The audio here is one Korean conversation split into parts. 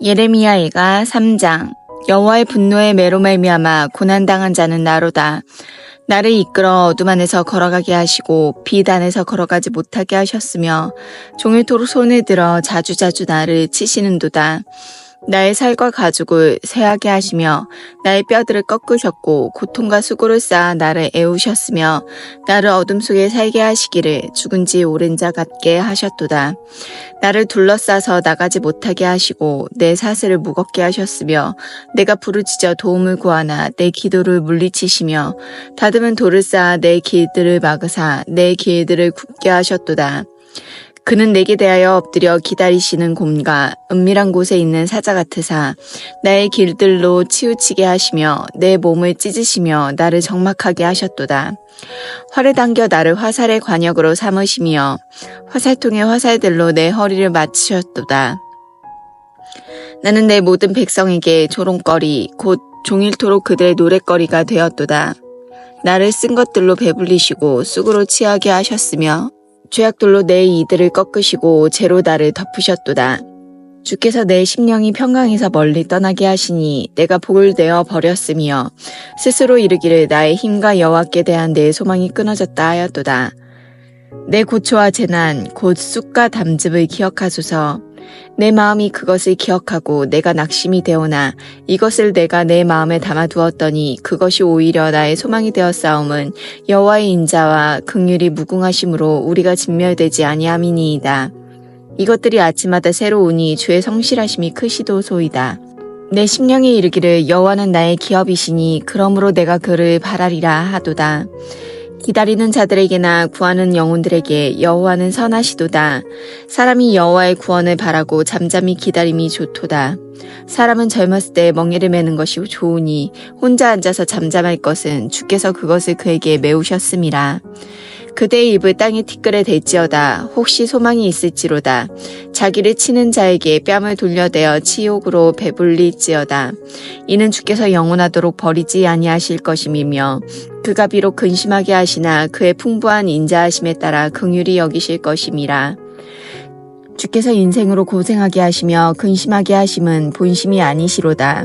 예레미야이가 3장 여호와의 분노의 매로 말미암아 고난당한 자는 나로다. 나를 이끌어 어둠 안에서 걸어가게 하시고 빛 안에서 걸어가지 못하게 하셨으며 종일토록 손을 들어 자주자주 나를 치시는도다. 나의 살과 가죽을 쇠하게 하시며 나의 뼈들을 꺾으셨고 고통과 수고를 쌓아 나를 애우셨으며 나를 어둠 속에 살게 하시기를 죽은 지 오랜 자 같게 하셨도다. 나를 둘러싸서 나가지 못하게 하시고 내 사슬을 무겁게 하셨으며 내가 부르짖어 도움을 구하나 내 기도를 물리치시며 다듬은 돌을 쌓아 내 길들을 막으사 내 길들을 굽게 하셨도다. 그는 내게 대하여 엎드려 기다리시는 곰과 은밀한 곳에 있는 사자 같으사 나의 길들로 치우치게 하시며 내 몸을 찢으시며 나를 적막하게 하셨도다. 활을 당겨 나를 화살의 관역으로 삼으시며 화살통의 화살들로 내 허리를 맞추셨도다. 나는 내 모든 백성에게 조롱거리 곧 종일토록 그들의 노랫거리가 되었도다. 나를 쓴 것들로 배불리시고 쑥으로 취하게 하셨으며 죄악들로 내 이들을 꺾으시고 죄로 나를 덮으셨도다. 주께서 내 심령이 평강에서 멀리 떠나게 하시니 내가 복을 내어 버렸으며 스스로 이르기를 나의 힘과 여호와께 대한 내 소망이 끊어졌다 하였도다. 내 고초와 재난 곧 쑥과 담즙을 기억하소서. 내 마음이 그것을 기억하고 내가 낙심이 되오나 이것을 내가 내 마음에 담아두었더니 그것이 오히려 나의 소망이 되었사옴은 여호와의 인자와 극률이 무궁하심으로 우리가 진멸되지 아니함이니이다. 이것들이 아침마다 새로우니 주의 성실하심이 크시도소이다. 내 심령이 이르기를 여호와는 나의 기업이시니 그러므로 내가 그를 바라리라 하도다. 기다리는 자들에게나 구하는 영혼들에게 여호와는 선하시도다. 사람이 여호와의 구원을 바라고 잠잠히 기다림이 좋도다. 사람은 젊었을 때 멍에를 매는 것이 좋으니 혼자 앉아서 잠잠할 것은 주께서 그것을 그에게 메우셨음이라. 그대의 입을 땅에 티끌에 댈지어다. 혹시 소망이 있을지로다. 자기를 치는 자에게 뺨을 돌려대어 치욕으로 배불릴지어다. 이는 주께서 영원하도록 버리지 아니하실 것임이며 그가 비록 근심하게 하시나 그의 풍부한 인자하심에 따라 긍휼히 여기실 것임이라. 주께서 인생으로 고생하게 하시며 근심하게 하심은 본심이 아니시로다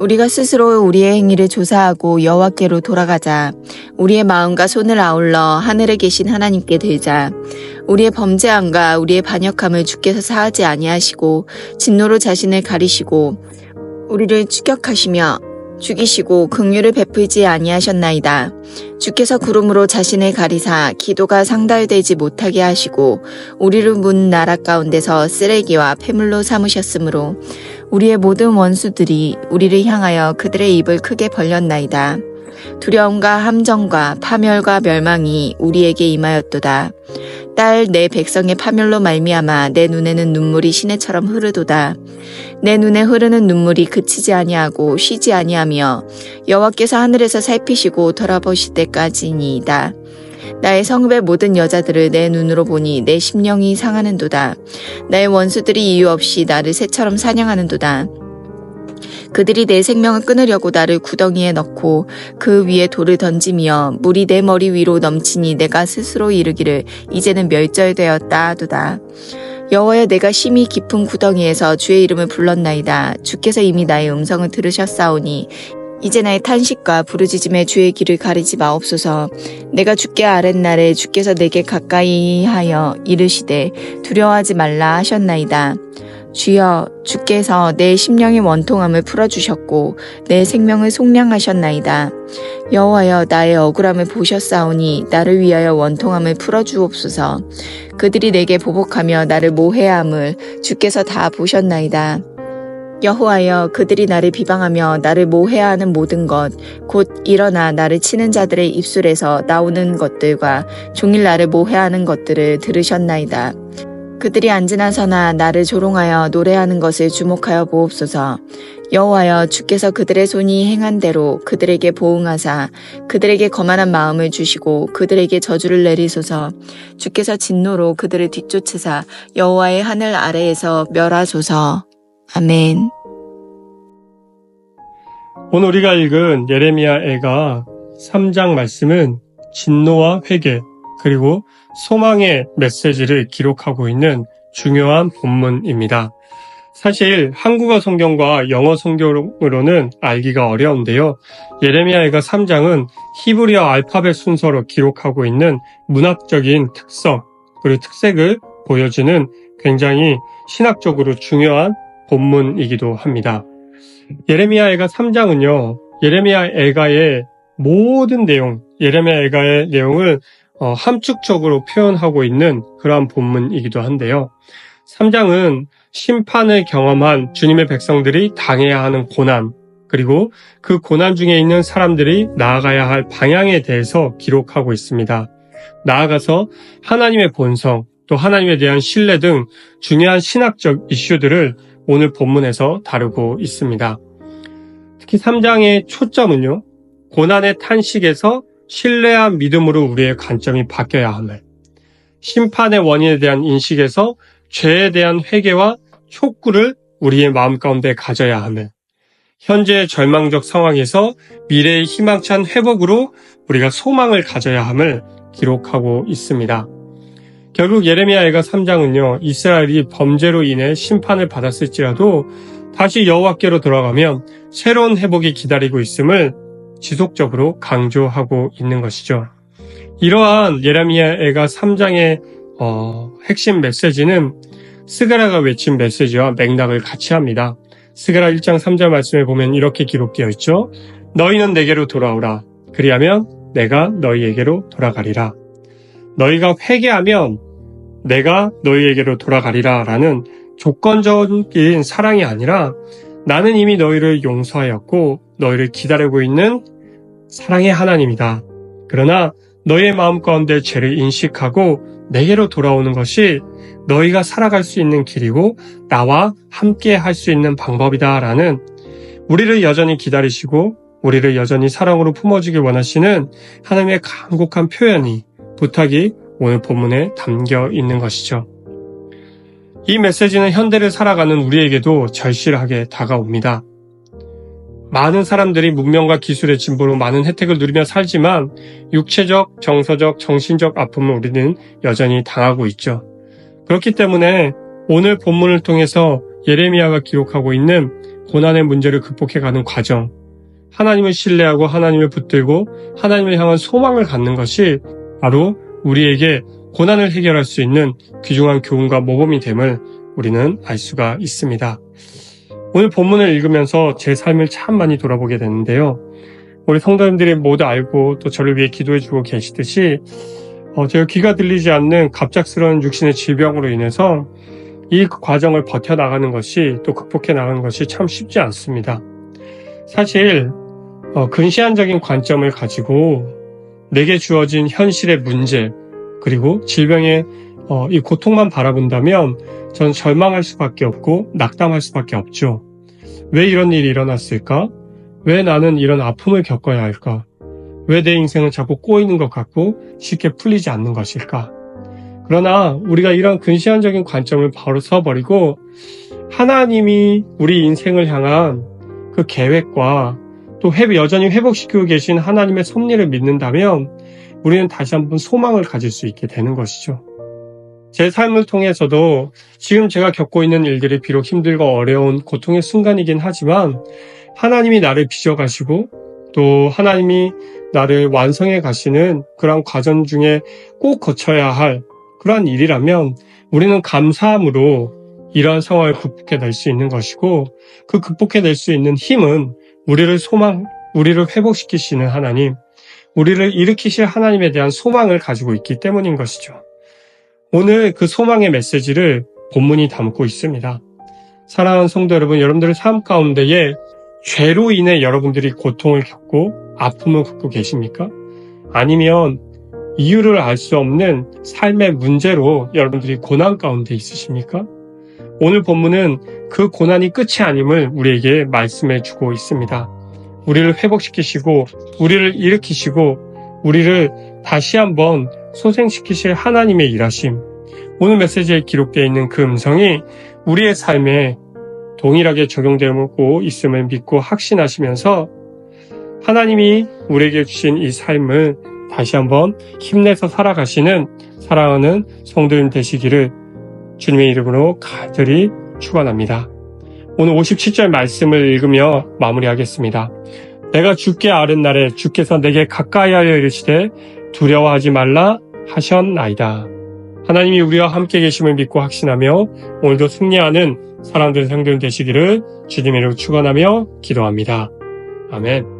우리가 스스로 우리의 행위를 조사하고 여호와께로 돌아가자. 우리의 마음과 손을 아울러 하늘에 계신 하나님께 들자. 우리의 범죄함과 우리의 반역함을 주께서 사하지 아니하시고 진노로 자신을 가리시고 우리를 추격하시며 죽이시고 긍휼을 베풀지 아니하셨나이다. 주께서 구름으로 자신을 가리사 기도가 상달되지 못하게 하시고 우리를 문 나라 가운데서 쓰레기와 폐물로 삼으셨으므로 우리의 모든 원수들이 우리를 향하여 그들의 입을 크게 벌렸나이다. 두려움과 함정과 파멸과 멸망이 우리에게 임하였도다. 딸 내 백성의 파멸로 말미암아 내 눈에는 눈물이 시내처럼 흐르도다. 내 눈에 흐르는 눈물이 그치지 아니하고 쉬지 아니하며 여호와께서 하늘에서 살피시고 돌아보실 때까지니이다. 나의 성읍의 모든 여자들을 내 눈으로 보니 내 심령이 상하는도다. 나의 원수들이 이유 없이 나를 새처럼 사냥하는도다. 그들이 내 생명을 끊으려고 나를 구덩이에 넣고 그 위에 돌을 던지며 물이 내 머리 위로 넘치니 내가 스스로 이르기를 이제는 멸절되었다 하도다. 여호와여 내가 심히 깊은 구덩이에서 주의 이름을 불렀나이다. 주께서 이미 나의 음성을 들으셨사오니 이제 나의 탄식과 부르짖음에 주의 길을 가리지 마옵소서. 내가 주께 아랫날에 주께서 내게 가까이 하여 이르시되 두려워하지 말라 하셨나이다. 주여 주께서 내 심령의 원통함을 풀어주셨고 내 생명을 속량하셨나이다. 여호와여 나의 억울함을 보셨사오니 나를 위하여 원통함을 풀어주옵소서. 그들이 내게 보복하며 나를 모해함을 주께서 다 보셨나이다. 여호와여 그들이 나를 비방하며 나를 모해하는 모든 것 곧 일어나 나를 치는 자들의 입술에서 나오는 것들과 종일 나를 모해하는 것들을 들으셨나이다. 그들이 앉으나 서나 나를 조롱하여 노래하는 것을 주목하여 보옵소서. 여호와여 주께서 그들의 손이 행한 대로 그들에게 보응하사 그들에게 거만한 마음을 주시고 그들에게 저주를 내리소서 주께서 진노로 그들을 뒤쫓으사 여호와의 하늘 아래에서 멸하소서 아멘. 오늘 우리가 읽은 예레미야 애가 3장 말씀은 진노와 회개 그리고 소망의 메시지를 기록하고 있는 중요한 본문입니다. 사실 한국어 성경과 영어 성경으로는 알기가 어려운데요. 예레미야 애가 3장은 히브리어 알파벳 순서로 기록하고 있는 문학적인 특성 그리고 특색을 보여주는 굉장히 신학적으로 중요한 본문이기도 합니다. 예레미야 애가 3장은요, 예레미야 애가의 모든 내용, 예레미야 애가의 내용을 어, 함축적으로 표현하고 있는 그러한 본문이기도 한데요. 3장은 심판을 경험한 주님의 백성들이 당해야 하는 고난, 그리고 그 고난 중에 있는 사람들이 나아가야 할 방향에 대해서 기록하고 있습니다. 나아가서 하나님의 본성, 또 하나님에 대한 신뢰 등 중요한 신학적 이슈들을 오늘 본문에서 다루고 있습니다. 특히 3장의 초점은요, 고난의 탄식에서 신뢰한 믿음으로 우리의 관점이 바뀌어야 함을, 심판의 원인에 대한 인식에서 죄에 대한 회개와 촉구를 우리의 마음 가운데 가져야 함을, 현재의 절망적 상황에서 미래의 희망찬 회복으로 우리가 소망을 가져야 함을 기록하고 있습니다. 결국 예레미야 애가 3장은요, 이스라엘이 범죄로 인해 심판을 받았을지라도 다시 여호와께로 돌아가면 새로운 회복이 기다리고 있음을 지속적으로 강조하고 있는 것이죠. 이러한 예레미야 애가 3장의 어, 핵심 메시지는 스가라가 외친 메시지와 맥락을 같이 합니다. 스가라 1장 3절 말씀에 보면 이렇게 기록되어 있죠. 너희는 내게로 돌아오라. 그리하면 내가 너희에게로 돌아가리라. 너희가 회개하면 내가 너희에게로 돌아가리라 라는 조건적인 사랑이 아니라 나는 이미 너희를 용서하였고 너희를 기다리고 있는 사랑의 하나님이다. 그러나 너희의 마음 가운데 죄를 인식하고 내게로 돌아오는 것이 너희가 살아갈 수 있는 길이고 나와 함께 할 수 있는 방법이다 라는 우리를 여전히 기다리시고 우리를 여전히 사랑으로 품어주길 원하시는 하나님의 간곡한 표현이 부탁이 오늘 본문에 담겨 있는 것이죠. 이 메시지는 현대를 살아가는 우리에게도 절실하게 다가옵니다. 많은 사람들이 문명과 기술의 진보로 많은 혜택을 누리며 살지만 육체적, 정서적, 정신적 아픔을 우리는 여전히 당하고 있죠. 그렇기 때문에 오늘 본문을 통해서 예레미야가 기록하고 있는 고난의 문제를 극복해가는 과정, 하나님을 신뢰하고 하나님을 붙들고 하나님을 향한 소망을 갖는 것이 바로 우리에게 고난을 해결할 수 있는 귀중한 교훈과 모범이 됨을 우리는 알 수가 있습니다. 오늘 본문을 읽으면서 제 삶을 참 많이 돌아보게 되는데요. 우리 성도님들이 모두 알고 또 저를 위해 기도해 주고 계시듯이 어, 제가 귀가 들리지 않는 갑작스러운 육신의 질병으로 인해서 이 과정을 버텨나가는 것이 또 극복해 나가는 것이 참 쉽지 않습니다. 사실 어, 근시안적인 관점을 가지고 내게 주어진 현실의 문제 그리고 질병의 어, 이 고통만 바라본다면 전 절망할 수밖에 없고 낙담할 수밖에 없죠. 왜 이런 일이 일어났을까? 왜 나는 이런 아픔을 겪어야 할까? 왜 내 인생은 자꾸 꼬이는 것 같고 쉽게 풀리지 않는 것일까? 그러나 우리가 이런 근시안적인 관점을 바로 서버리고 하나님이 우리 인생을 향한 그 계획과 또 회- 여전히 회복시키고 계신 하나님의 섭리를 믿는다면 우리는 다시 한번 소망을 가질 수 있게 되는 것이죠. 제 삶을 통해서도 지금 제가 겪고 있는 일들이 비록 힘들고 어려운 고통의 순간이긴 하지만 하나님이 나를 빚어가시고 또 하나님이 나를 완성해 가시는 그런 과정 중에 꼭 거쳐야 할 그러한 일이라면 우리는 감사함으로 이러한 상황을 극복해 낼 수 있는 것이고 그 극복해 낼 수 있는 힘은 우리를 소망, 우리를 회복시키시는 하나님, 우리를 일으키실 하나님에 대한 소망을 가지고 있기 때문인 것이죠. 오늘 그 소망의 메시지를 본문이 담고 있습니다. 사랑하는 성도 여러분, 여러분들의 삶 가운데에 죄로 인해 여러분들이 고통을 겪고 아픔을 겪고 계십니까? 아니면 이유를 알 수 없는 삶의 문제로 여러분들이 고난 가운데 있으십니까? 오늘 본문은 그 고난이 끝이 아님을 우리에게 말씀해 주고 있습니다. 우리를 회복시키시고, 우리를 일으키시고, 우리를 다시 한번 소생시키실 하나님의 일하심. 오늘 메시지에 기록되어 있는 그 음성이 우리의 삶에 동일하게 적용되고 있음을 믿고 확신하시면서 하나님이 우리에게 주신 이 삶을 다시 한번 힘내서 살아가시는 사랑하는 성도님 되시기를 주님의 이름으로 간절히 축원합니다. 오늘 57절 말씀을 읽으며 마무리하겠습니다. 내가 주께 아른 날에 주께서 내게 가까이 하여 이르시되 두려워하지 말라 하셨나이다. 하나님이 우리와 함께 계심을 믿고 확신하며 오늘도 승리하는 사랑된 성도님 되시기를 주님의 이름으로 축원하며 기도합니다. 아멘.